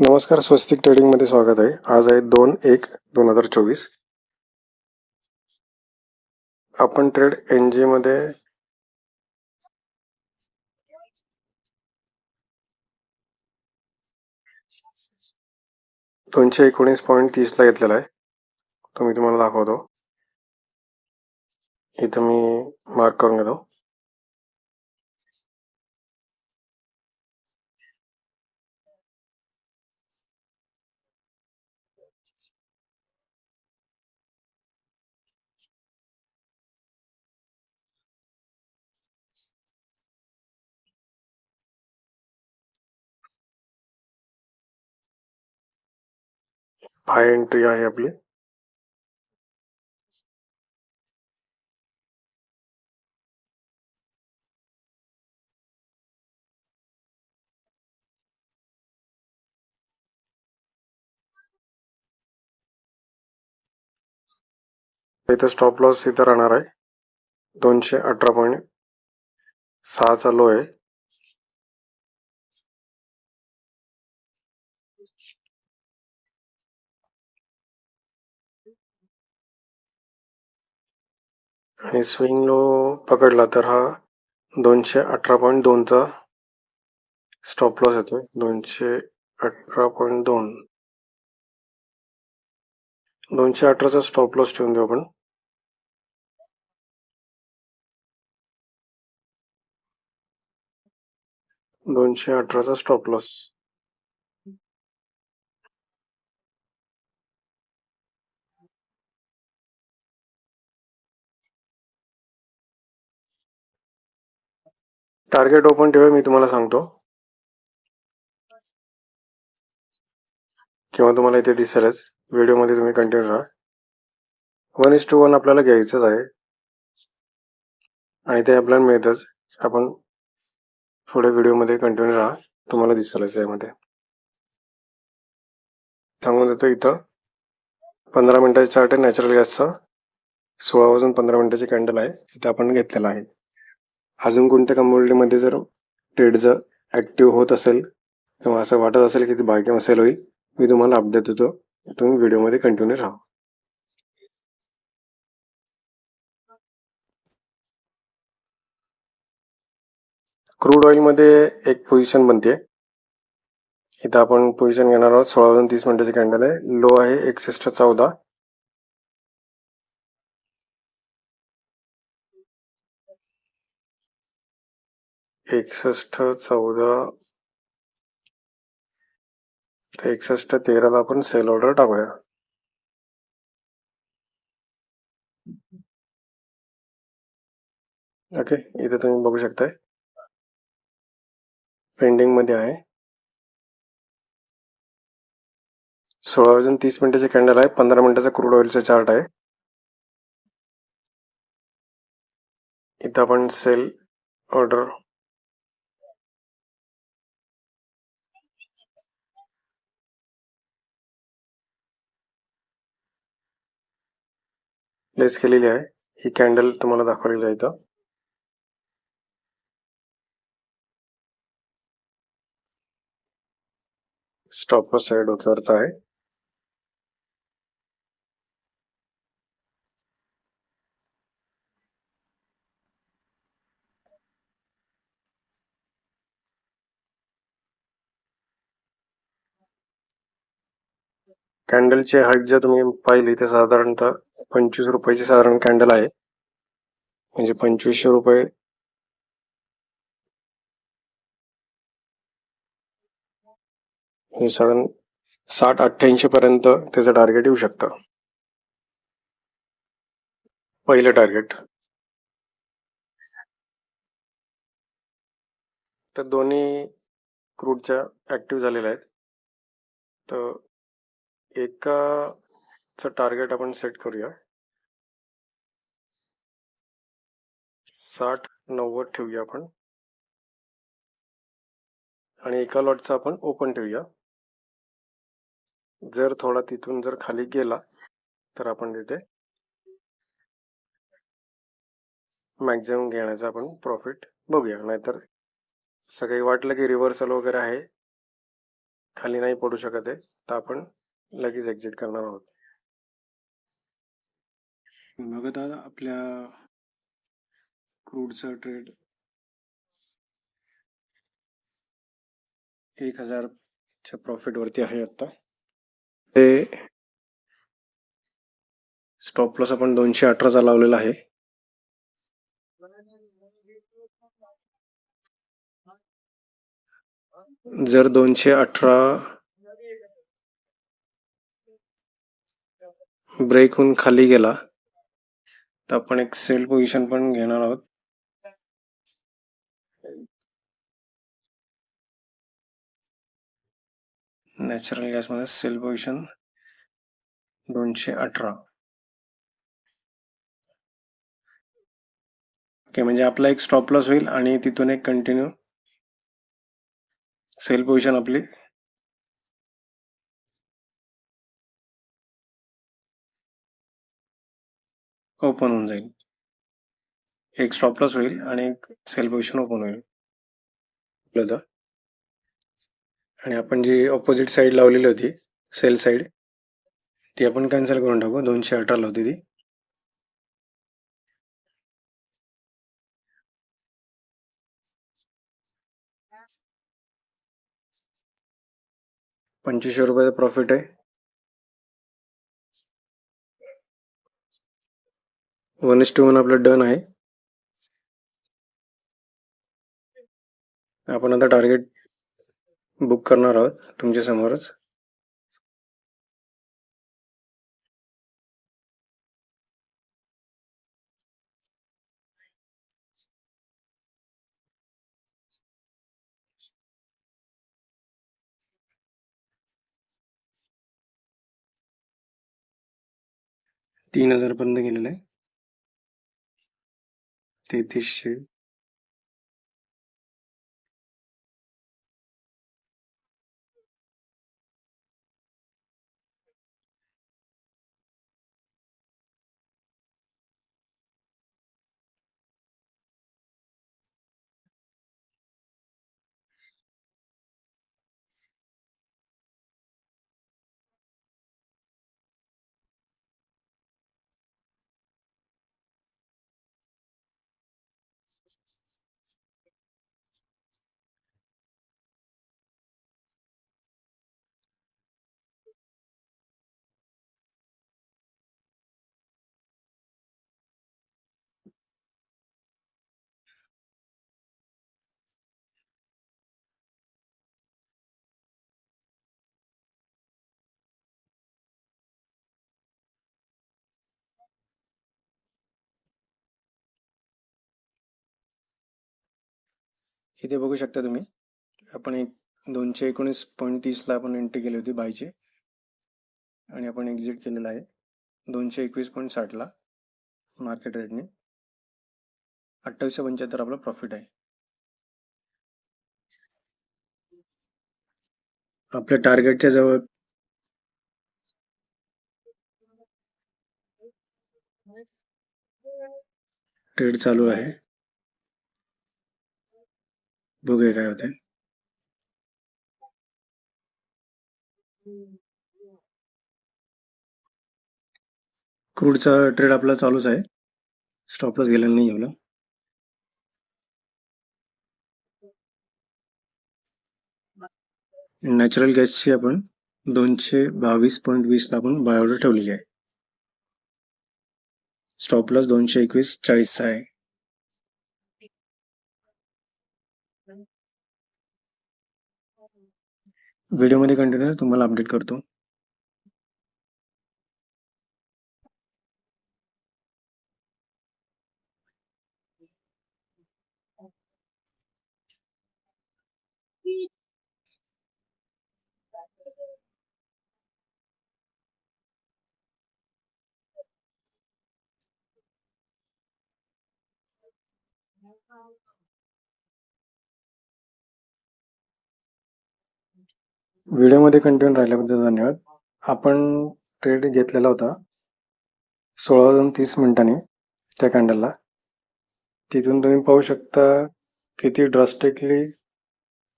नमस्कार स्वस्तिक ट्रेडिंगमध्ये स्वागत आहे. आज आहे दोन एक दोन हजार चोवीस. आपण ट्रेड एन जी मध्ये दोनशे एकोणीस पॉईंट तीसला घेतलेला आहे. तो मी तुम्हाला दाखवतो. इथं मी मार्क करून घेतो. हाय एंट्री आहे आपली. इथे स्टॉप लॉस इथं राहणार आहे. दोनशे अठरा पॉईंट सहाचा लो आहे. आणि स्विंग लो पकडला तर हा दोनशे अठरा पॉईंट दोनचा स्टॉप लॉस येतो दोनशे अठरा पॉईंट दोन. दोनशे अठराचा स्टॉप लॉस ठेवून देऊ आपण. दोनशे अठराचा स्टॉप लॉस टार्गेट ओपन ठेवा मी तुम्हाला सांगतो. किंवा तुम्हाला इथे दिसेलच. व्हिडिओमध्ये तुम्ही कंटिन्यू राहा. वन इज टू वन आपल्याला घ्यायचंच आहे. आणि ते आपल्याला मिळतच. आपण पुढे व्हिडिओमध्ये कंटिन्यू राहा. तुम्हाला दिसेलच यामध्ये. सांगून देतो इथं. पंधरा मिनिटाचा चार्ट आहे नॅचरल गॅसचा सोळा वाजून पंधरा मिनिटाची कॅन्डल आहे. इथं आपण घेतलेला आहे. अजून कोणत्या कम्युनिटीमध्ये जर ट्रेडचं ऍक्टिव्ह होत असेल किंवा असं वाटत असेल की ती बाय सेल होईल मी तुम्हाला अपडेट देतो. तुम्ही व्हिडिओमध्ये कंटिन्यू राहा. क्रूड ऑइलमध्ये एक पोझिशन बनते इथं आपण पोझिशन घेणार आहोत. सोळा वाजून तीस मिनिटाचे कॅन्डल आहे. लो आहे एकसष्ट चौदा. एकसष्ट चौदा. ते एकसष्ट तेराला आपण सेल ऑर्डर टाकूया. ओके इथे तुम्ही बघू शकताय. पेंडिंगमध्ये आहे. सोळा वाजून तीस मिनिटाचे कॅन्डल आहे पंधरा मिनिटाचा क्रूड ऑइलचा चार्ट आहे. इथं आपण सेल ऑर्डर प्लेस केलेली आहे. ही कॅन्डल तुम्हाला दाखवलेली आहे इथं. स्टॉप साईड डोक्यावरचा आहे. कॅन्डलची हाईट जर तुम्ही पाहिली तर साधारणतः पंचवीस रुपयाची साधारण कॅन्डल आहे. म्हणजे पंचवीसशे रुपये. हे साधारण साठ अठ्ठ्याऐंशी पर्यंत त्याचं टार्गेट येऊ शकतं. पहिलं टार्गेट तर दोन्ही क्रूडच्या ऍक्टिव्ह झालेल्या आहेत. तर एकाचं टार्गेट आपण सेट करूया. साठ नव्वद ठेवूया आपण. आणि एका लॉटचा आपण ओपन ठेवूया. जर थोडा तिथून जर खाली गेला तर आपण तिथे मॅक्झिमम घेण्याचा आपण प्रॉफिट बघूया. नाहीतर असं काही वाटलं की रिव्हर्सल वगैरे आहे. खाली नाही पडू शकत आहे. तर आपण लगेच एक्झिट करणार आहोत. बघत दादा आपल्या क्रूडचा ट्रेड एक हजारच्या प्रॉफिट वरती आहे आता. ते स्टॉप लॉस आपण दोनशे अठराचा लावलेला आहे. जर दोनशे अठरा ब्रेक होऊन खाली गेला. तर आपण एक सेल पोझिशन पण घेणार आहोत. नॅचरल गॅसमध्ये सेल पोझिशन दोनशे अठरा. ओके म्हणजे आपला एक स्टॉप लॉस होईल आणि तिथून एक कंटिन्यू सेल पोझिशन आपली ओपन होऊन जाईल. एक स्टॉप लॉस होईल आणि एक सेल पोझिशन ओपन होईल. आपल्याला. आणि आपण जी ऑपोजिट साईड लावलेली होती सेल साईड ती आपण कॅन्सल करून टाकू. दोनशे अठराला होती ती. पंचवीसशे रुपयाचा प्रॉफिट आहे. वन इस टू वन आपलं डन आहे. आपण आता टार्गेट बुक करणार आहोत तुमच्या समोरच. तीन हजार पर्यंत गेलेलं आहे. de, de, इथे बघू शकता तुम्ही. आपण एक दोनशे एकोणीस पॉईंट तीसला आपण एंट्री केली होती बायची आणि आपण एक्झिट केलेला आहे. दोनशे एकवीस पॉईंट साठला मार्केट रेटने अठ्ठावीसशे पंच्याहत्तर आपला प्रॉफिट आहे. आपल्या टार्गेटच्या जवळ ट्रेड चालू आहे. बघूया काय होते क्रूडचा ट्रेड आपला चालूच आहे. स्टॉपलॉस गेलेला नाही एवढं. नॅचरल गॅसची आपण दोनशे बावीस पॉईंट वीसला आपण बाय ऑर्डर ठेवलेली आहे. स्टॉप दोनशे एकवीस चाळीसचा आहे. व्हिडिओमध्ये कंटिन्यू तुम्हाला अपडेट करतो. व्हिडिओमध्ये कंटिन्यू राहिल्याबद्दल धन्यवाद. आपण ट्रेड घेतलेला होता. सोळा वाजून तीस मिनिटांनी त्या कॅन्डलला तिथून तुम्ही पाहू शकता किती ड्रास्टिकली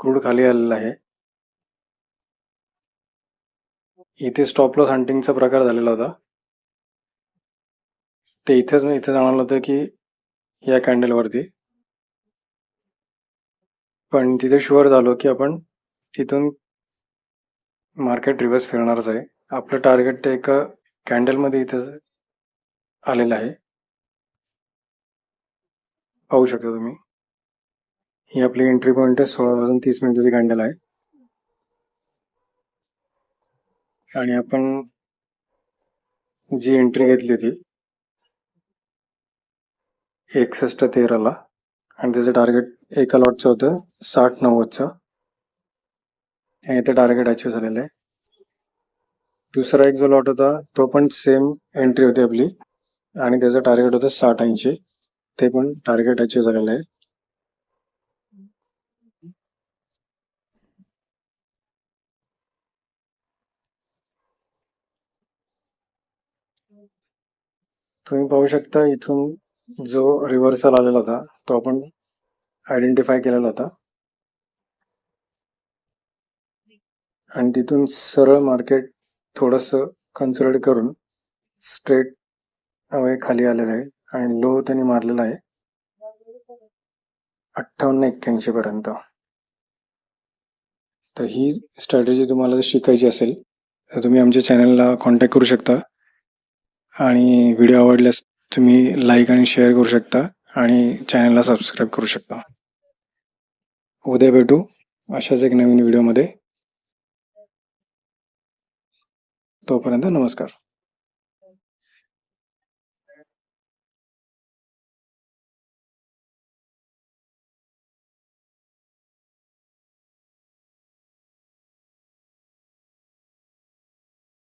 क्रूड खाली आलेला आहे. इथे स्टॉप लॉस हंटिंगचा प्रकार झालेला होता. ते इथेच इथे जाणवलं होतं की या कॅन्डलवरती पण तिथे शुअर झालो की आपण तिथून मार्केट रिव्हर्स फिरणारच आहे. आपलं टार्गेट ते एका कॅन्डलमध्ये इथे आलेलं आहे. पाहू शकता तुम्ही. ही आपली एंट्री पॉईंट आहे सोळा वाजून तीस मिनिटाची कॅन्डल आहे. आणि आपण जी एंट्री घेतली होती एकसष्ट तेराला आणि त्याचं टार्गेट एका लॉटचं होतं साठ नव्वदचं. हे इथे टार्गेट अचीव झालेलं आहे. दुसरा एक जो लॉट होता तो पण सेम एंट्री होती आपली. आणि त्याचं टार्गेट होतं साठ ऐंशी. ते पण टार्गेट अचीव झालेलं आहे. तुम्ही पाहू शकता इथून जो रिव्हर्सल आलेला होता तो आपण आयडेंटिफाय केलेला होता. आणि तिथून सरळ मार्केट थोडस कन्सल्ट करून स्ट्रेट अवे खाली आलेलं आहे आणि लो त्यांनी मारलेला आहे. अठ्ठावन्न एक्क्याऐंशी पर्यंत. तर ही स्ट्रॅटेजी तुम्हाला जर शिकायची असेल तर तुम्ही आमच्या चॅनलला कॉन्टॅक्ट करू शकता. आणि व्हिडिओ आवडल्यास तुम्ही लाईक आणि शेअर करू शकता आणि चॅनलला सबस्क्राईब करू शकता. उद्या भेटू अशाच एक नवीन व्हिडिओमध्ये तोपर्यंत नमस्कार.